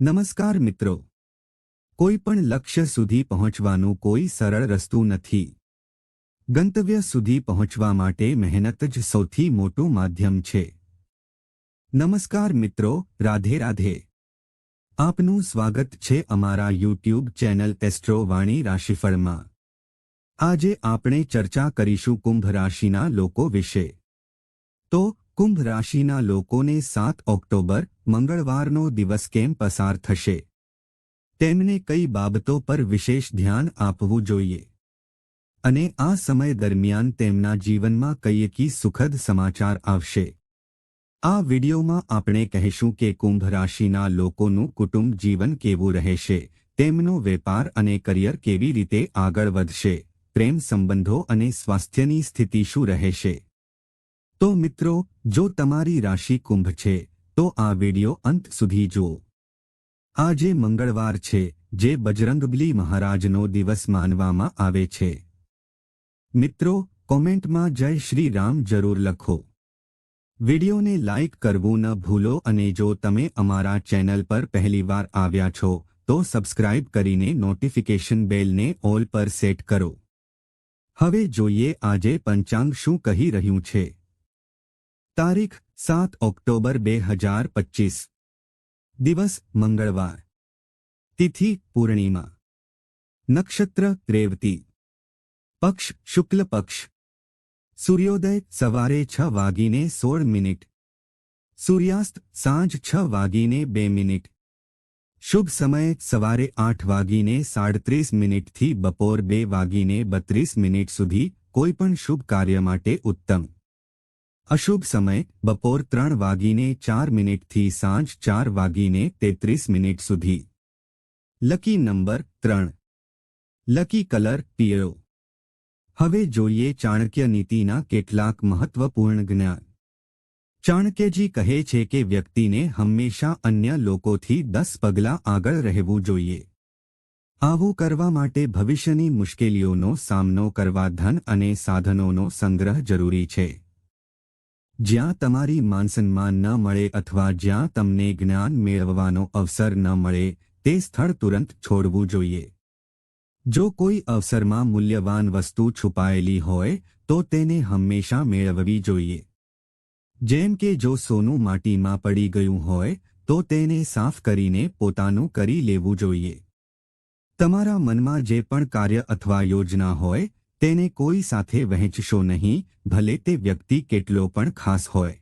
નમસ્કાર મિત્રો. કોઈ પણ લક્ષ્ય સુધી પહોંચવાનું કોઈ સરળ રસ્તું નથી. ગંતવ્ય સુધી પહોંચવા માટે મહેનત જ સૌથી મોટું માધ્યમ છે. નમસ્કાર મિત્રો, રાધે રાધે. આપનું સ્વાગત છે અમારા યુટ્યુબ ચેનલ એસ્ટ્રો વાણી રાશિફળમાં. આજે આપણે ચર્ચા કરીશું કુંભ રાશિના લોકો વિશે. તો કુંભ રાશિના લોકોને સાત ઓક્ટોબર, મંગળવારનો દિવસ કેમ પસાર થશે? તેમને કઈ બાબતો પર વિશેષ ધ્યાન આપવું જોઈએ? અને આ સમય દરમિયાન તેમના જીવનમાં કઈ કી સુખદ સમાચાર આવશે? આ વિડિયોમાં આપણે કહીશું કે કુંભ રાશિના લોકોનું કુટુંબ જીવન કેવું રહેશે, તેમનો વેપાર અને કરિયર કેવી રીતે આગળ વધશે, પ્રેમ સંબંધો અને સ્વાસ્થ્યની સ્થિતિ શું રહેશે? તો મિત્રો, જો તમારી રાશિ કુંભ છે, તો આ વિડિયો અંત સુધી જુઓ. આજે મંગળવાર છે, જે બજરંગબલી મહારાજનો દિવસ માનવામાં આવે છે. મિત્રો, કોમેન્ટમાં જય શ્રી રામ જરૂર લખો. વિડિયોને લાઇક કરવું ન ભૂલો અને જો તમે અમારા ચેનલ પર પહેલીવાર આવ્યા છો, તો સબસ્ક્રાઇબ કરીને નોટિફિકેશન બેલને ઓલ પર સેટ કરો. હવે જોઈએ આજે પંચાંગ શું કહી રહ્યું છે. તારીખ સાત ઓક્ટોબર બે હજાર પચીસ દિવસ મંગળવાર તિથિ પૂર્ણિમા નક્ષત્ર રેવતી પક્ષ શુક્લ પક્ષ સૂર્યોદય સવારે છ વાગીને સોળ મિનિટ સૂર્યાસ્ત સાંજ છ વાગીને બે મિનિટ શુભ સમય સવારે આઠ વાગીને સાડત્રીસ મિનિટથી બપોર બે વાગીને બત્રીસ મિનિટ સુધી કોઈપણ શુભ કાર્ય માટે ઉત્તમ અશુભ સમય, બપોર ત્રણ વાગીને ચાર મિનિટથી સાંજ ચાર વાગીને તેત્રીસ મિનિટ સુધી. લકી નંબર ત્રણ. લકી કલર પીળો. હવે જોઈએ ચાણક્ય નીતિના કેટલાક મહત્વપૂર્ણ જ્ઞાન. ચાણક્યજી કહે છે કે વ્યક્તિને હંમેશા અન્ય લોકોથી દસ પગલાં આગળ રહેવું જોઈએ. આવું કરવા માટે ભવિષ્યની મુશ્કેલીઓનો સામનો કરવા ધન અને સાધનોનો સંગ્રહ જરૂરી છે. જ્યાં તમારી માનસન્માન ન મળે અથવા જ્યાં તમને જ્ઞાન મેળવવાનો અવસર ન મળે, તે સ્થળ તુરંત છોડવું જોઈએ. જો કોઈ અવસરમાં મૂલ્યવાન વસ્તુ છુપાયેલી હોય, તો તેને હંમેશા મેળવવી જોઈએ. જેમ કે જો સોનું માટીમાં પડી ગયું હોય, તો તેને સાફ કરીને પોતાનું કરી લેવું જોઈએ. તમારા મનમાં જે પણ કાર્ય અથવા યોજના હોય તેને કોઈ સાથે વહેંચશો નહીં, ભલે તે વ્યક્તિ કેટલો પણ ખાસ હોય.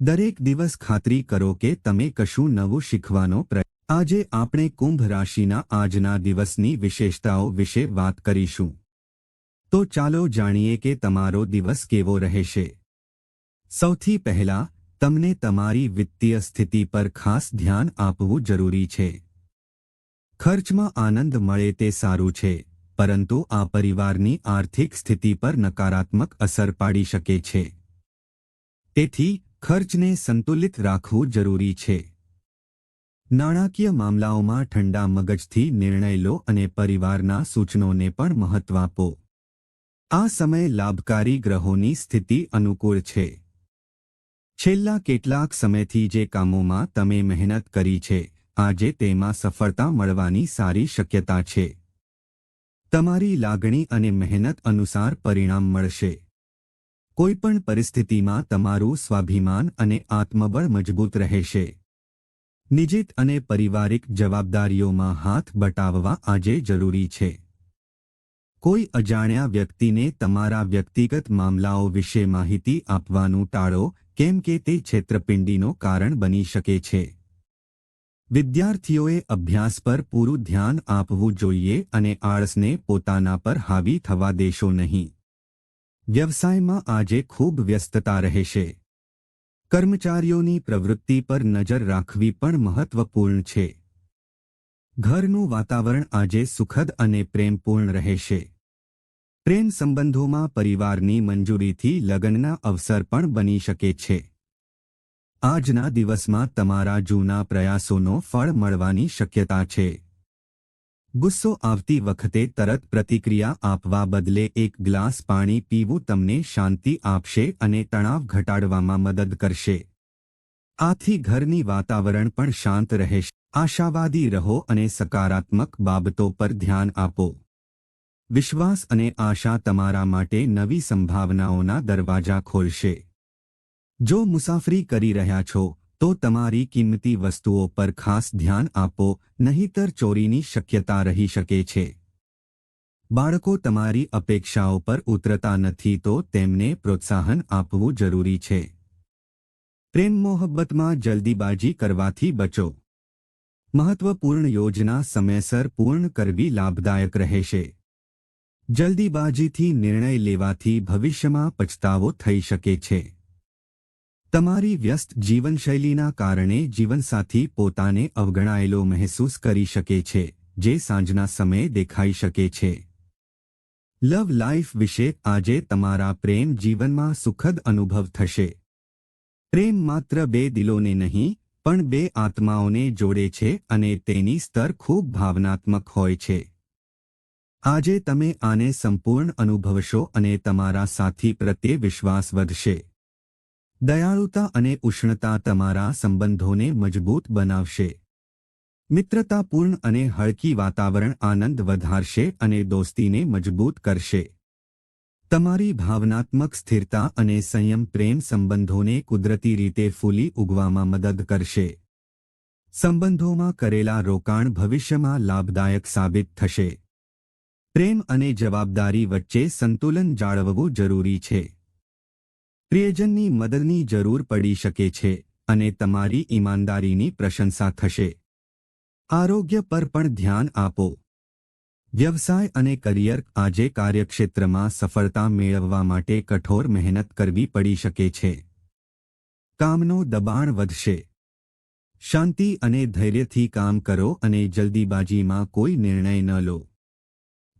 દરેક દિવસ ખાતરી કરો કે તમે કશું નવું શીખવાનો પ્રયત્ન આજે આપણે કુંભ રાશિના આજના દિવસની વિશેષતાઓ વિશે વાત કરીશું. તો ચાલો જાણીએ કે તમારો દિવસ કેવો રહેશે. સૌથી પહેલા, તમને તમારી વિત્તીય સ્થિતિ પર ખાસ ધ્યાન આપવું જરૂરી છે. ખર્ચમાં આનંદ મળે તે સારું છે. પરંતુ આ પરિવારની આર્થિક સ્થિતિ પર નકારાત્મક અસર પાડી શકે છે. તેથી, ખર્ચને સંતુલિત રાખવું જરૂરી છે. નાણાકીય મામલાઓમાં ઠંડા મગજથી નિર્ણય લો અને પરિવારના સૂચનોને પણ મહત્વ આપો. આ સમય લાભકારી ગ્રહોની સ્થિતિ અનુકૂળ છે. છેલ્લા કેટલાક સમયથી જે કામોમાં તમે મહેનત કરી છે, આજે તેમાં સફળતા મળવાની સારી શક્યતા છે. તમારી લાગણી અને મહેનત અનુસાર પરિણામ મળશે. કોઈપણ પરિસ્થિતિમાં તમારું સ્વાભિમાન અને આત્મબળ મજબૂત રહેશે. નિજિત અને પરિવારિક જવાબદારીઓમાં હાથ બટાવવા આજે જરૂરી છે. કોઈ અજાણ્યા વ્યક્તિને તમારા વ્યક્તિગત મામલાઓ વિશે માહિતી આપવાનું ટાળો, કેમ કે તે છેતરપિંડીનો કારણ બની શકે છે. વિદ્યાર્થીઓએ અભ્યાસ પર પૂરું ધ્યાન આપવું જોઈએ અને આળસને પોતાના પર હાવી થવા દેશો નહીં. વ્યવસાયમાં આજે ખૂબ વ્યસ્તતા રહેશે. કર્મચારીઓની પ્રવૃત્તિ પર નજર રાખવી પણ મહત્વપૂર્ણ છે. ઘરનું વાતાવરણ આજે સુખદ અને પ્રેમપૂર્ણ રહેશે. પ્રેમ સંબંધોમાં પરિવારની મંજૂરીથી લગ્નના અવસર પણ બની શકે છે. આજના દિવસમાં તમારા જૂના પ્રયાસોનો ફળ મળવાની શક્યતા છે. ગુસ્સો આવતી વખતે તરત પ્રતિક્રિયા આપવા બદલે એક ગ્લાસ પાણી પીવું તમને શાંતિ આપશે અને તણાવ ઘટાડવામાં મદદ કરશે. આથી ઘરની વાતાવરણ પણ શાંત રહેશે. આશાવાદી રહો અને સકારાત્મક બાબતો પર ધ્યાન આપો. વિશ્વાસ અને આશા તમારા માટે નવી સંભાવનાઓના દરવાજા ખોલશે. જો મુસાફરી કરી રહ્યા છો, તો તમારી કિંમતી વસ્તુઓ પર ખાસ ધ્યાન આપો, નહીંતર ચોરીની શક્યતા રહી શકે છે. બાળકો તમારી અપેક્ષાઓ પર ઉતરતા નથી તો તેમને પ્રોત્સાહન આપવું જરૂરી છે. પ્રેમ મોહબ્બતમાં જલ્દીબાજી કરવાથી બચો. મહત્વપૂર્ણ યોજના સમયસર પૂર્ણ કરવી લાભદાયક રહેશે. જલ્દીબાજીથી નિર્ણય લેવાથી ભવિષ્યમાં પછતાવો થઈ શકે છે. તમારી વ્યસ્ત જીવનશૈલીના કારણે જીવનસાથી પોતાને અવગણાયેલો મહેસૂસ કરી શકે છે, જે સાંજના સમયે દેખાઈ શકે છે. લવ લાઈફ વિશે આજે તમારા પ્રેમ જીવનમાં સુખદ અનુભવ થશે. પ્રેમ માત્ર બે દિલોને નહીં, પણ બે આત્માઓને જોડે છે અને તેની સ્તર ખૂબ ભાવનાત્મક હોય છે. આજે તમે આને સંપૂર્ણ અનુભવશો અને તમારા સાથી પ્રત્યે વિશ્વાસ વધશે. દયાળુતા અને ઉષ્ણતા તમારા સંબંધોને મજબૂત બનાવશે. મિત્રતાપૂર્ણ અને હળકી વાતાવરણ આનંદ વધારશે અને દોસ્તીને મજબૂત કરશે. તમારી ભાવનાત્મક સ્થિરતા અને સંયમ પ્રેમ સંબંધોને કુદરતી રીતે ફૂલી ઉગવામાં મદદ કરશે. સંબંધોમાં કરેલા રોકાણ ભવિષ્યમાં લાભદાયક સાબિત થશે. પ્રેમ અને જવાબદારી વચ્ચે સંતુલન જાળવવું જરૂરી છે. પ્રિયજનની મદદની જરૂર પડી શકે છે અને તમારી ઈમાનદારીની પ્રશંસા થશે. આરોગ્ય પર પણ ધ્યાન આપો. વ્યવસાય અને કરિયર આજે કાર્યક્ષેત્રમાં સફળતા મેળવવા માટે કઠોર મહેનત કરવી પડી શકે છે. કામનો દબાણ વધશે. શાંતિ અને ધૈર્યથી કામ કરો અને જલ્દીબાજીમાં કોઈ નિર્ણય ન લો.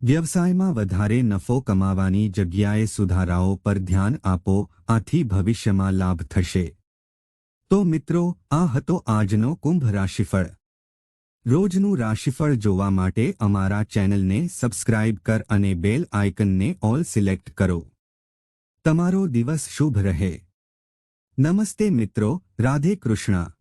વ્યવસાયમાં વધારે નફો કમાવાની જગ્યાએ સુધારાઓ પર ધ્યાન આપો, આથી ભવિષ્યમાં લાભ થશે. તો મિત્રો, આ હતો આજનો કુંભ રાશિફળ. રોજનું રાશિફળ જોવા માટે અમારા ચેનલને સબસ્ક્રાઇબ કર અને બેલ આઇકનને ઓલ સિલેક્ટ કરો. તમારો દિવસ શુભ રહે. નમસ્તે મિત્રો, રાધે કૃષ્ણ.